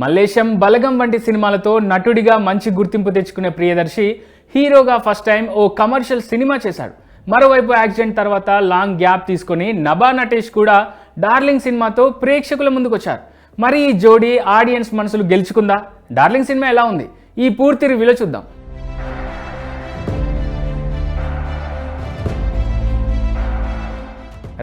మల్లేశం బలగం వంటి సినిమాలతో నటుడిగా మంచి గుర్తింపు తెచ్చుకునే ప్రియదర్శి హీరోగా ఫస్ట్ టైం ఓ కమర్షియల్ సినిమా చేశాడు. మరోవైపు యాక్సిడెంట్ తర్వాత లాంగ్ గ్యాప్ తీసుకొని నభా నటేష్ కూడా డార్లింగ్ సినిమాతో ప్రేక్షకుల ముందుకొచ్చారు. మరి ఈ జోడీ ఆడియన్స్ మనసులు గెలుచుకుందా? డార్లింగ్ సినిమా ఎలా ఉంది? ఈ పూర్తి రివ్యూలో చూద్దాం.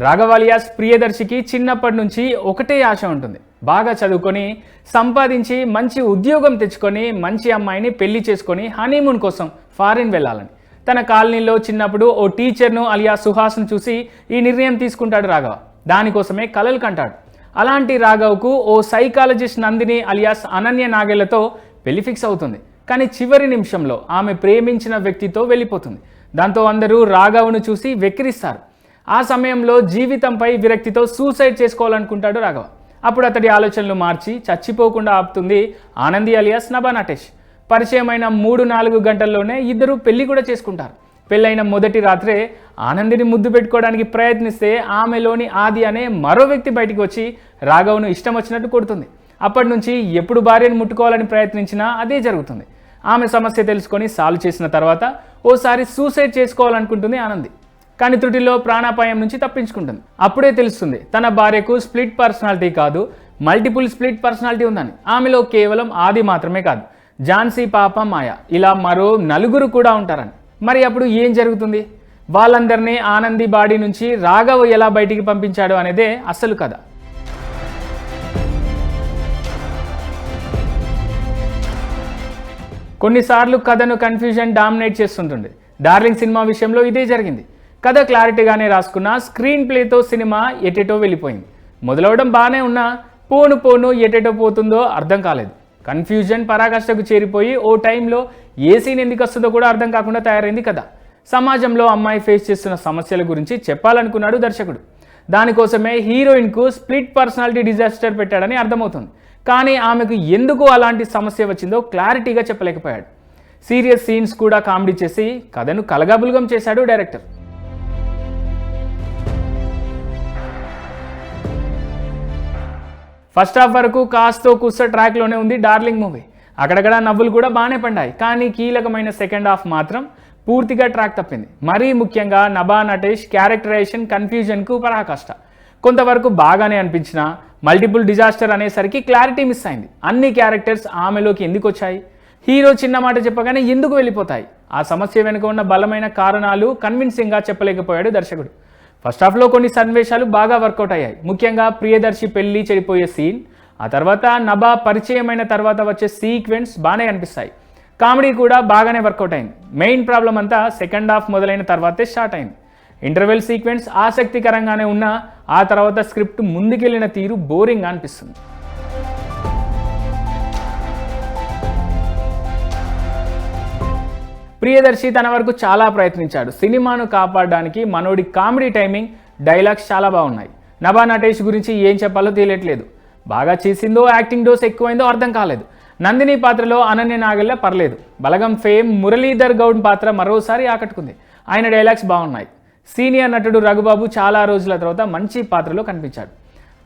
రాఘవాలియాస్ ప్రియదర్శికి చిన్నప్పటి నుంచి ఒకటే ఆశ ఉంటుంది. బాగా చదువుకొని సంపాదించి మంచి ఉద్యోగం తెచ్చుకొని మంచి అమ్మాయిని పెళ్ళి చేసుకొని హనీమూన్ కోసం ఫారిన్ వెళ్ళాలని. తన కాలనీలో చిన్నప్పుడు ఓ టీచర్ను అలియా సుహాస్ను చూసి ఈ నిర్ణయం తీసుకుంటాడు రాఘవ. దానికోసమే కలలు కంటాడు. అలాంటి రాఘవ్కు ఓ సైకాలజిస్ట్ నందిని అలియాస్ అనన్య నాగేళ్ళతో పెళ్ళి ఫిక్స్ అవుతుంది. కానీ చివరి నిమిషంలో ఆమె ప్రేమించిన వ్యక్తితో వెళ్ళిపోతుంది. దాంతో అందరూ రాఘవ్ను చూసి వెక్కిరిస్తారు. ఆ సమయంలో జీవితంపై విరక్తితో సూసైడ్ చేసుకోవాలనుకుంటాడు రాఘవ. అప్పుడు అతడి ఆలోచనలు మార్చి చచ్చిపోకుండా ఆపుతుంది ఆనంది అలియాస్ నభా నటేష్. పరిచయమైన మూడు నాలుగు గంటల్లోనే ఇద్దరు పెళ్ళి కూడా చేసుకుంటారు. పెళ్ళైన మొదటి రాత్రే ఆనందిని ముద్దు పెట్టుకోవడానికి ప్రయత్నిస్తే ఆమెలోని ఆది అనే మరో వ్యక్తి బయటికి వచ్చి రాఘవ్ను ఇష్టం వచ్చినట్టు కొడుతుంది. అప్పటి నుంచి ఎప్పుడు భార్యను ముట్టుకోవాలని ప్రయత్నించినా అదే జరుగుతుంది. ఆమె సమస్య తెలుసుకొని సాల్వ్ చేసిన తర్వాత ఓసారి సూసైడ్ చేసుకోవాలనుకుంటుంది ఆనంది. కానీ త్రుటిలో ప్రాణాపాయం నుంచి తప్పించుకుంటుంది. అప్పుడే తెలుస్తుంది తన భార్యకు స్ప్లిట్ పర్సనాలిటీ కాదు మల్టిపుల్ స్ప్లిట్ పర్సనాలిటీ ఉందని. ఆమెలో కేవలం ఆది మాత్రమే కాదు ఝాన్సీ పాప మాయ. ఇలా మరో నలుగురు కూడా ఉంటారని. మరి అప్పుడు ఏం జరుగుతుంది? వాళ్ళందరినీ ఆనంది బాడీ నుంచి రాఘవ్ ఎలా బయటికి పంపించాడు అనేదే అసలు కథ. కొన్నిసార్లు కథను కన్ఫ్యూజన్ డామినేట్ చేస్తుంటుంది. డార్లింగ్ సినిమా విషయంలో ఇదే జరిగింది. కథ క్లారిటీగానే రాసుకున్న స్క్రీన్ ప్లేతో సినిమా ఎటెటో వెళ్ళిపోయింది. మొదలవడం బాగానే ఉన్నా పోను పోను ఎటెటో పోతుందో అర్థం కాలేదు. కన్ఫ్యూజన్ పరాకాష్ఠకు చేరిపోయి ఓ టైంలో ఏ సీన్ ఎందుకు వస్తుందో కూడా అర్థం కాకుండా తయారైంది కదా సమాజంలో అమ్మాయి ఫేస్ చేస్తున్న సమస్యల గురించి చెప్పాలనుకున్నాడు దర్శకుడు. దానికోసమే హీరోయిన్కు స్ప్లిట్ పర్సనాలిటీ డిజాస్టర్ పెట్టాడని అర్థమవుతుంది. కానీ ఆమెకు ఎందుకు అలాంటి సమస్య వచ్చిందో క్లారిటీగా చెప్పలేకపోయాడు. సీరియస్ సీన్స్ కూడా కామెడీ చేసి కథను కలగాబుల్గం చేశాడు డైరెక్టర్. ఫస్ట్ హాఫ్ వరకు కాస్తో కుస్త ట్రాక్లోనే ఉంది డార్లింగ్ మూవీ. అక్కడక్కడ నవ్వులు కూడా బాగానే పండాయి. కానీ కీలకమైన సెకండ్ హాఫ్ మాత్రం పూర్తిగా ట్రాక్ తప్పింది. మరీ ముఖ్యంగా నభా నటేష్ క్యారెక్టరైజేషన్ కన్ఫ్యూజన్కు పరాకష్ట. కొంతవరకు బాగానే అనిపించిన మల్టిపుల్ డిజాస్టర్ అనేసరికి క్లారిటీ మిస్ అయింది. అన్ని క్యారెక్టర్స్ ఆమెలోకి ఎందుకు వచ్చాయి? హీరో చిన్న మాట చెప్పగానే ఎందుకు వెళ్ళిపోతాయి? ఆ సమస్య వెనుక ఉన్న బలమైన కారణాలు కన్విన్సింగ్గా చెప్పలేకపోయాడు దర్శకుడు. ఫస్ట్ హాఫ్లో కొన్ని సన్నివేశాలు బాగా వర్కౌట్ అయ్యాయి. ముఖ్యంగా ప్రియదర్శి పెళ్ళి చెడిపోయే సీన్ ఆ తర్వాత నభా పరిచయమైన తర్వాత వచ్చే సీక్వెన్స్ బాగానే అనిపిస్తాయి. కామెడీ కూడా బాగానే వర్కౌట్ అయింది. మెయిన్ ప్రాబ్లం అంతా సెకండ్ హాఫ్ మొదలైన తర్వాతే స్టార్ట్ అయింది. ఇంటర్వెల్ సీక్వెన్స్ ఆసక్తికరంగానే ఉన్నా ఆ తర్వాత స్క్రిప్ట్ ముందుకెళ్ళిన తీరు బోరింగ్ అనిపిస్తుంది. ప్రియదర్శి తన వరకు చాలా ప్రయత్నించాడు. సినిమాను కాపాడడానికి మనోడి కామెడీ టైమింగ్ డైలాగ్స్ చాలా బాగున్నాయి. నభా నటేష్ గురించి ఏం చెప్పాలో తెలియట్లేదు. బాగా చేసిందో యాక్టింగ్ డోస్ ఎక్కువైందో అర్థం కాలేదు. నందిని పాత్రలో అనన్య నాగల్ల పర్లేదు. బలగం ఫేమ్ మురళీధర్ గౌడ్ పాత్ర మరోసారి ఆకట్టుకుంది. ఆయన డైలాగ్స్ బాగున్నాయి. సీనియర్ నటుడు రఘుబాబు చాలా రోజుల తర్వాత మంచి పాత్రలో కనిపించాడు.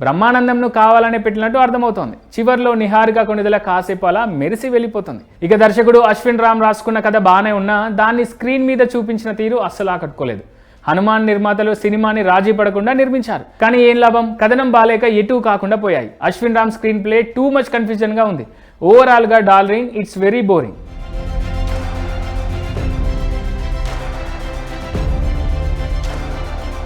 బ్రహ్మానందంను కావాలనే పెట్టినట్టు అర్థమవుతోంది. చివర్లో నిహారిక కొనిదల కాసేపు అలా మెరిసి వెళ్ళిపోతుంది. ఇక దర్శకుడు అశ్విన్ రామ్ రాసుకున్న కథ బాగానే ఉన్నా దాన్ని స్క్రీన్ మీద చూపించిన తీరు అస్సలు ఆకట్టుకోలేదు. హనుమాన్ నిర్మాతలు సినిమాని రాజీ పడకుండా నిర్మించారు. కానీ ఏం లాభం? కథనం బాలేక ఎటు కాకుండా పోయాయి. Ashwin Ram screenplay too much కన్ఫ్యూజన్గా ఉంది. ఓవరాల్గా ఇట్స్ వెరీ బోరింగ్